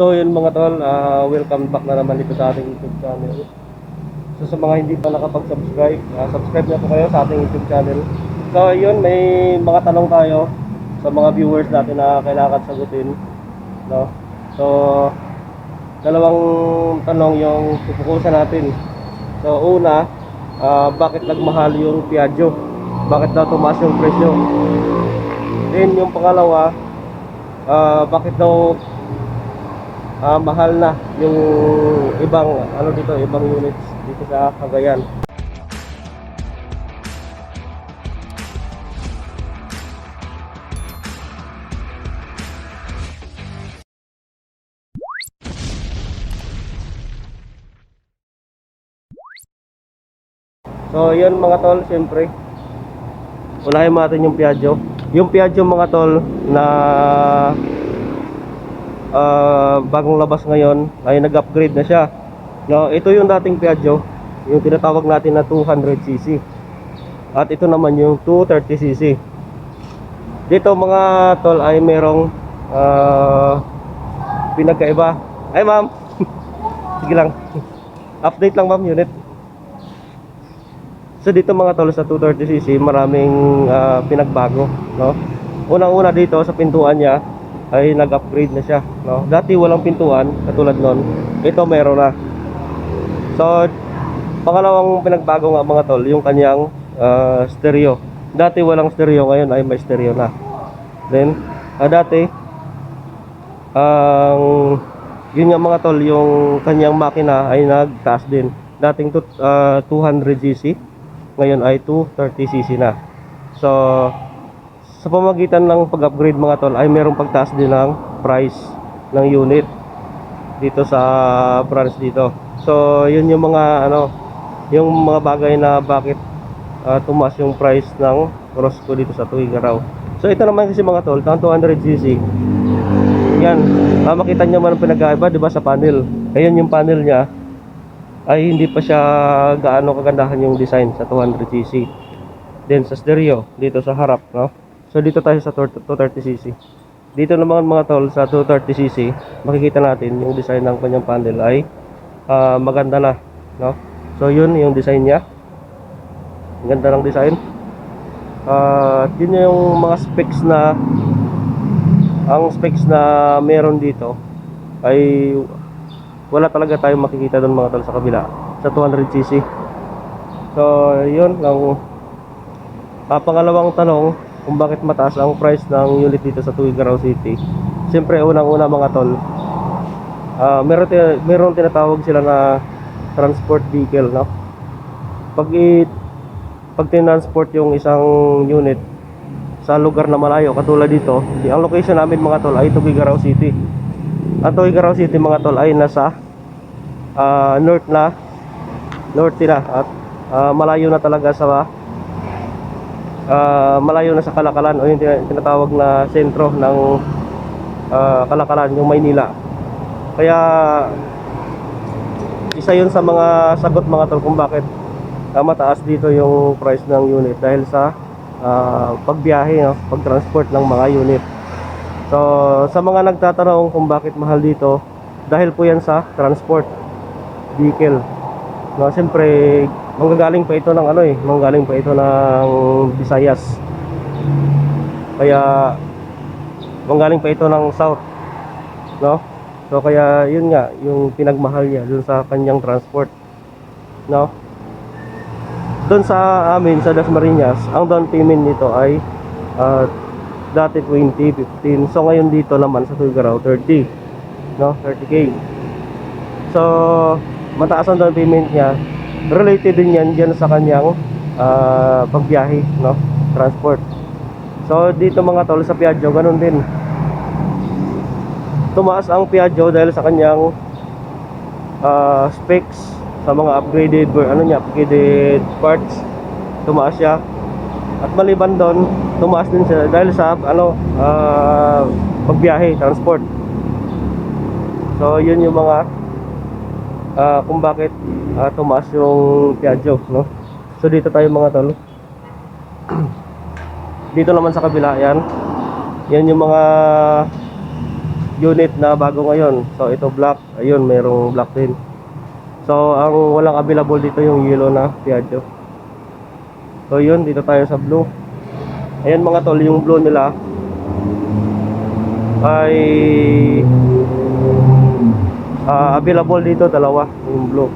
So yun mga tol, ah, welcome back na naman dito sa ating YouTube channel. So sa mga hindi pa nakapag-subscribe, ah, subscribe na po kayo sa ating YouTube channel. So yun, may mga tanong tayo sa mga viewers natin na kailangan sagutin. No? So, dalawang tanong yung pupukusan natin. So una, ah, bakit nagmahal yung Piaggio? Bakit daw tumaas yung presyo? Then yung pangalawa, ah, bakit daw ah, mahal na yung ibang ano dito, ibang units dito sa Cagayan. So, yun mga tol, siyempre. Unahin natin yung Piaggio. Yung Piaggio mga tol na ah, bagong labas ngayon ay nag-upgrade na siya. No, ito yung dating Piaggio, yung tinatawag natin na 200cc. At ito naman yung 230cc. Dito mga tol ay merong ah, pinagkaiba. Ay ma'am. Sige lang. Update lang ma'am unit. So dito mga tol sa 230cc maraming ah, pinagbago, no? Unang-una dito sa pintuan niya ay nag-upgrade na siya, no? Dati walang pintuan katulad nun. Ito meron na. So pangalawang pinagbago nga mga tol, yung kanyang ah, stereo. Dati walang stereo, ngayon ay may stereo na. Then ah, dati ang yun nga mga tol, yung kanyang makina ay nagtaas din. Dating to, ah, 200cc ngayon ay 230cc na. So, sa pamagitan ng pag-upgrade mga tol ay merong pagtaas din ng price ng unit dito sa branch dito. So, yun yung mga ano, yung mga bagay na bakit ah, tumaas yung price ng Rosco dito sa Tuigaraw. So, ito naman kasi mga tol, ang 200cc. Yan, ah, makita nyo man ang pinagkaiba, di ba, sa panel. Ayun yung panel niya, ay hindi pa siya gaano kagandahan yung design sa 200cc. Then sa stereo dito sa harap, no? So dito tayo sa 230cc. Dito naman mga tol sa 230cc, makikita natin yung design ng kanyang panel ay ah, maganda na, no? So yun yung design niya. Ang ganda ng design. Ah, yun yung mga specs na ang specs na meron dito ay wala talaga tayong makikita doon mga tol sa kabila sa 200cc so yun ang ah, pangalawang tanong kung bakit mataas ang price ng unit dito sa Tuigaraw City. Siyempre unang una mga tol ah meron, meron tinatawag sila na transport vehicle no? Pag i pag tinransport yung isang unit sa lugar na malayo katulad dito di- ang location namin mga tol ay Tuguegarao City. Ang Tuguegarao City mga tol ay nasa ah, north na north na at ah, malayo na talaga sa ah, malayo na sa Kalakalan o yung tina- tinatawag na sentro ng ah, Kalakalan yung Maynila kaya isa yun sa mga sagot mga tol kung bakit ah, mataas dito yung price ng unit dahil sa ah, pagbiyahe, no? pagtransport ng mga unit. So, sa mga nagtatanong kung bakit mahal dito, dahil po yan sa transport vehicle. No, siyempre, manggagaling pa ito ng ano eh, manggagaling pa ito ng Visayas. Kaya manggaling pa ito ng South. No? So kaya yun nga, yung pinagmahal niya dun sa kanyang transport. No? Doon sa amin sa Dasmariñas, ang down payment nito ay ah, dati 20, 15. So ngayon dito naman sa Tugarao 30. No? 30k. So mataas ang down payment niya. Related din yan dyan sa kanyang ah, pagbiyahe, no? Transport. So dito mga tol sa Piaggio ganun din. Tumaas ang Piaggio dahil sa kanyang ah, specs sa mga upgraded ano niya upgraded parts tumaas siya at maliban doon tumaas din siya dahil sa ano ah, pagbiyahe transport so yun yung mga ah, kung bakit ah, tumaas yung Piaggio no so dito tayo mga tol dito naman sa kabila yan yan yung mga unit na bago ngayon. So ito black, ayun mayroong black din. So ang walang available dito yung yellow na Piaggio. So yun, dito tayo sa blue. Ayan mga tol, yung blue nila ay ah, available dito dalawa yung blue.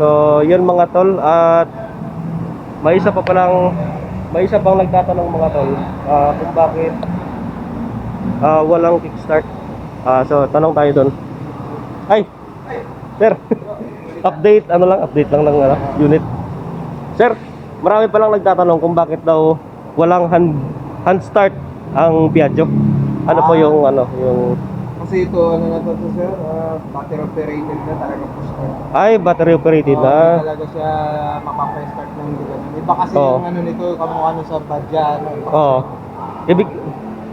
So yun mga tol at may isa pa palang may isa pang nagtatanong mga tol ah, kung bakit ah, walang kickstart. Ah, so tanong tayo doon. Ay, sir. update ano lang, update lang ng ano, unit. Sir, marami pa lang nagtatanong kung bakit daw walang hand hand start ang Piaggio. Ano po yung ano, yung Kasi ito, ano na to, sir, uh, battery operated na talaga push start. ay battery operated na. hindi talaga siya mapapa-start ng ganun. Iba kasi Oo. yung ano nito, kamukha sa Badya. Ano, iba kasi Oo. yung- Ibig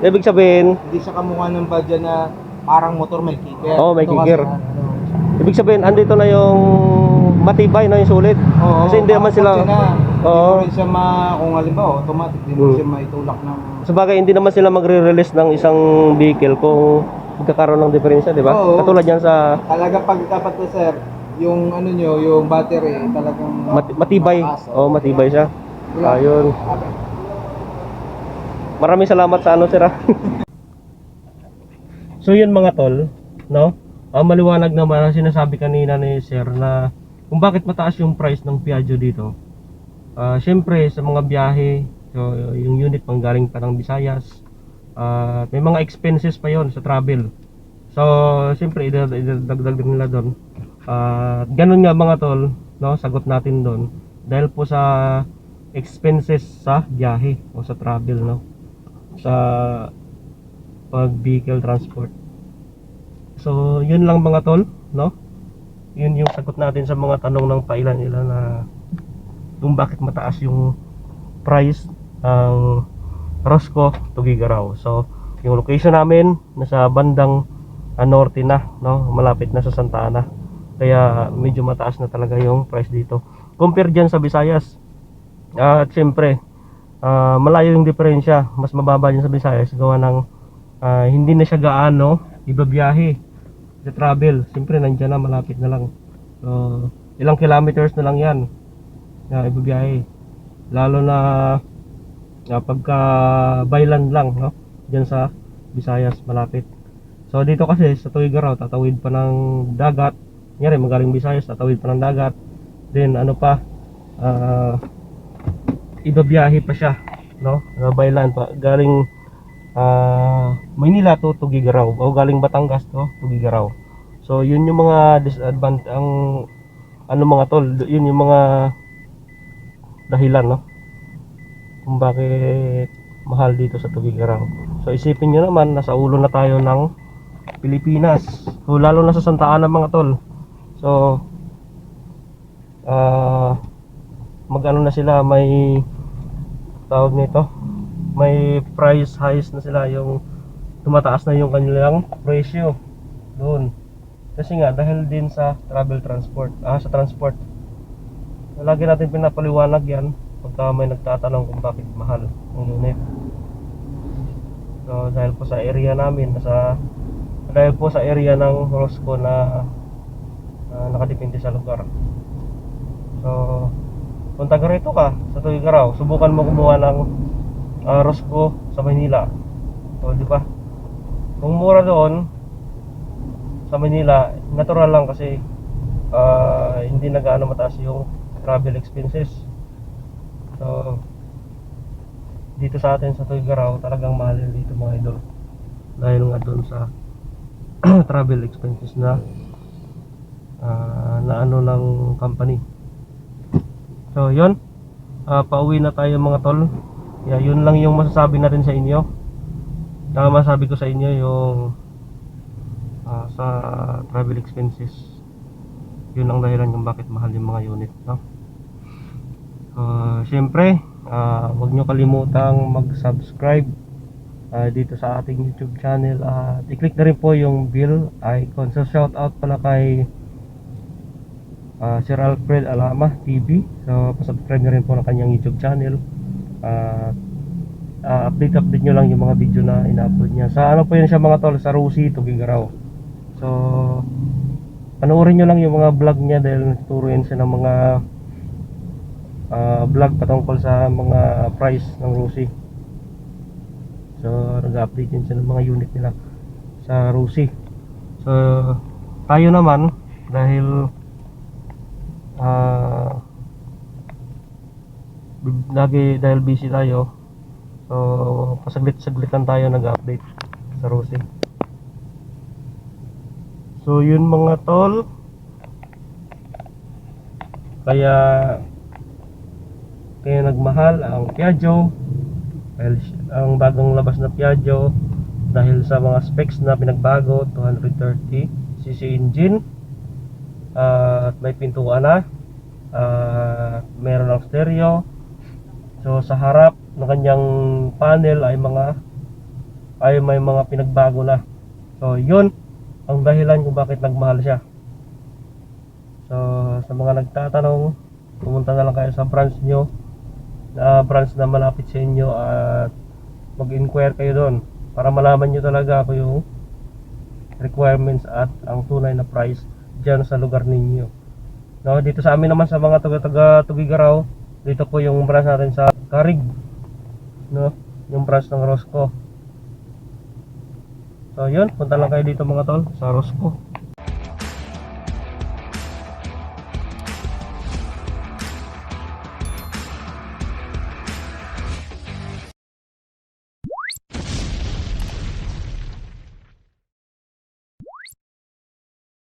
ibig sabihin, Hindi siya kamukha ng Badya na parang motor may kicker. Oo, may Ito kasi, kicker. ano, ibig sabihin andito na yung matibay na yung sulit. Oo, Kasi hindi naman sila na. Hindi Oo. rin siya ma, kung halimbawa automatic, hindi Hmm. siya maitulak ng... Sabagay hindi naman sila magre-release ng isang vehicle kung magkakaroon ng diferensya, di ba? Oo. Katulad yan sa Talaga pag dapat to sir, yung ano nyo, yung battery, talagang... mat- matibay. mataas, Oh, matibay siya. Ayun. Maraming salamat sa ano, sir. ah. so yun mga tol, no? Ah, maliwanag naman ang sinasabi kanina ni sir na kung bakit mataas yung price ng Piaggio dito. Ah, syempre sa mga biyahe, so, yung unit pang galing pa ng Visayas, ah, may mga expenses pa yon sa travel. So, syempre idad- idadagdag din nila doon. Ah, ganun nga mga tol, no? Sagot natin doon dahil po sa expenses sa biyahe o sa travel, no? Sa pag vehicle transport. So, yun lang mga tol, no? Yun yung sagot natin sa mga tanong ng pailan nila na kung bakit mataas yung price ng Roscoe Tugigaraw. So, yung location namin nasa bandang ah, norte na, no? Malapit na sa Santa Ana. Kaya medyo mataas na talaga yung price dito. Compare dyan sa Visayas. Ah, At syempre, ah, malayo yung diferensya. Mas mababa dyan sa Visayas gawa ng ah, hindi na siya gaano ibabiyahe sa travel. Siyempre nandiyan na malapit na lang. So, ilang kilometers na lang yan na ibabiyahe. Lalo na uh, pagka byland lang, no? Diyan sa Visayas malapit. So dito kasi sa Tuigaraw tatawid pa ng dagat. Nyari magaling Visayas tatawid pa ng dagat. Then ano pa ah ibabiyahe pa siya, no? Na byland pa galing ah Maynila to Tugigaraw o galing Batangas to Tugigaraw. So yun yung mga disadvantage ang ano mga tol, yun yung mga dahilan no kung bakit mahal dito sa Tugigaraw. So isipin nyo naman nasa ulo na tayo ng Pilipinas. So lalo na sa Santa Ana mga tol. So ah mag-ano na sila may tawag nito may price highs na sila yung tumataas na yung kanilang presyo doon kasi nga dahil din sa travel transport ah sa transport lagi natin pinapaliwanag yan pagka may nagtatanong kung bakit mahal ang unit. So dahil po sa area namin nasa dahil po sa area ng Rosco na uh, nakadepende sa lugar. So kung taga rito ka sa Tuigaraw subukan mo kumuha ng uh, Rosco sa Manila o di ba? Kung mura doon sa Manila natural lang kasi ah, hindi na gaano mataas yung travel expenses so dito sa atin sa Tuigaraw talagang mahal yun dito mga idol. Dahil nga doon sa travel expenses na ah, na ano ng company. So yun. Ah, pauwi na tayo mga tol. Yeah, yun lang yung masasabi natin sa inyo. Ang masasabi ko sa inyo yung ah, sa travel expenses. Yun ang dahilan kung bakit mahal yung mga unit no? Uh, Siyempre, ah, huwag nyo kalimutang mag-subscribe ah, dito sa ating YouTube channel at i-click na rin po yung bell icon. So shout out pala kay ah, Sir Alfred Alama TV. So pasubscribe na rin po ng kanyang YouTube channel. At ah, update update nyo lang yung mga video na ina-upload niya. Sa ano po yun siya mga tol, sa Rusi, Tugigaraw. So, panoorin nyo lang yung mga vlog niya dahil nagturo siya ng mga ah, vlog patungkol sa mga price ng Rusi. So, nag-update yun siya ng mga unit nila sa Rusi. So, tayo naman dahil ah big- lagi dahil busy tayo. So, pasaglit-saglit lang tayo nag-update sa Rusi. So, yun mga tol. Kaya kaya nagmahal ang Piaggio dahil ang bagong labas na Piaggio dahil sa mga specs na pinagbago 230 cc engine ah, at may pintuan na at meron ng stereo. So sa harap ng kanyang panel ay mga ay may mga pinagbago na. So yun ang dahilan kung bakit nagmahal siya. So sa mga nagtatanong pumunta na lang kayo sa branch nyo na branch na malapit sa inyo at mag-inquire kayo doon para malaman nyo talaga kung yung requirements at ang tunay na price dyan sa lugar ninyo. No, dito sa amin naman sa mga taga-taga Tugigaraw, dito po yung branch natin sa Carig. No, yung branch ng Rosco. So yun, punta lang kayo dito mga tol sa Rosco.